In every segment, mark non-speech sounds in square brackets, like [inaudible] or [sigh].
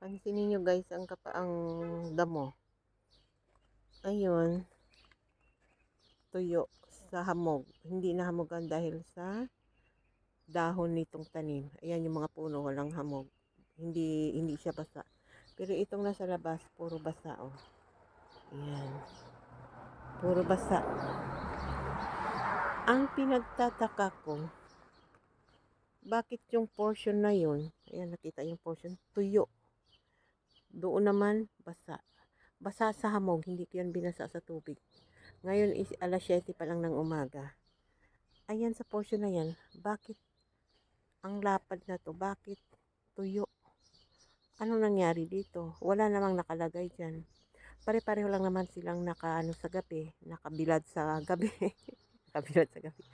Pansinin nyo guys, ang kapaang damo. Ayun. Tuyo sa hamog. Hindi na hamogan dahil sa dahon nitong tanim. Ayan yung mga puno, walang hamog. Hindi, hindi siya basa. Pero itong nasa labas, puro basa oh. Ayan. Puro basa. Ang pinagtataka ko, bakit yung portion na yun, ayan nakita yung portion, tuyo. Doon naman, basa. Basa sa hamog, hindi ko yan binasa sa tubig. Ngayon is alas 7 pa lang ng umaga. Ayan sa portion na yan, bakit ang lapad na to, bakit tuyo? Ano nangyari dito? Wala namang nakalagay dyan. Pare-pareho lang naman silang nakaano sa gabi, nakabilad sa gabi. [laughs] nakabilad sa gabi.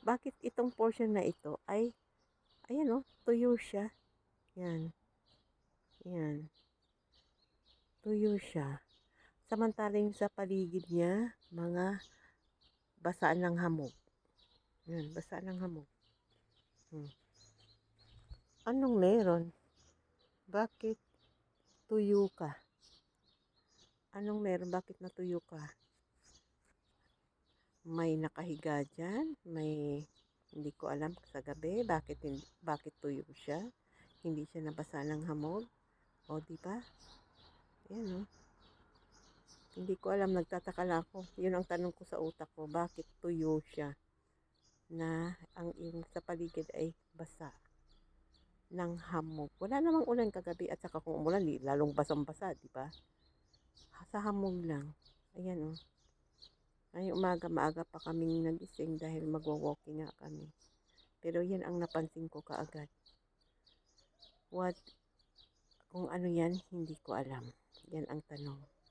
Bakit itong portion na ito ay, ayan o, tuyo siya. Yan. Yan tuyo siya. Samantalang sa paligid niya, mga basaan ng hamog. Yan, basaan ng hamog. Hmm. Anong meron? Bakit tuyo ka? Anong meron? Bakit natuyo ka? May nakahiga dyan? May hindi ko alam sa gabi bakit hindi, bakit tuyo siya? Hindi siya nabasa ng hamog? O, di ba? Yan, oh. Hindi ko alam, nagtataka lang ako. Yun ang tanong ko sa utak ko, bakit tuyo siya? Na ang yung sa paligid ay basa ng hamog. Wala namang ulan kagabi at saka kung umulan, lalong basang-basa, di ba? Sa hamog lang. Ayan, oh. Ay, umaga, maaga pa kaming nagising dahil magwa-walking nga kami. Pero yan ang napansin ko kaagad. What, kung ano yan, hindi ko alam. Yan ang tanong.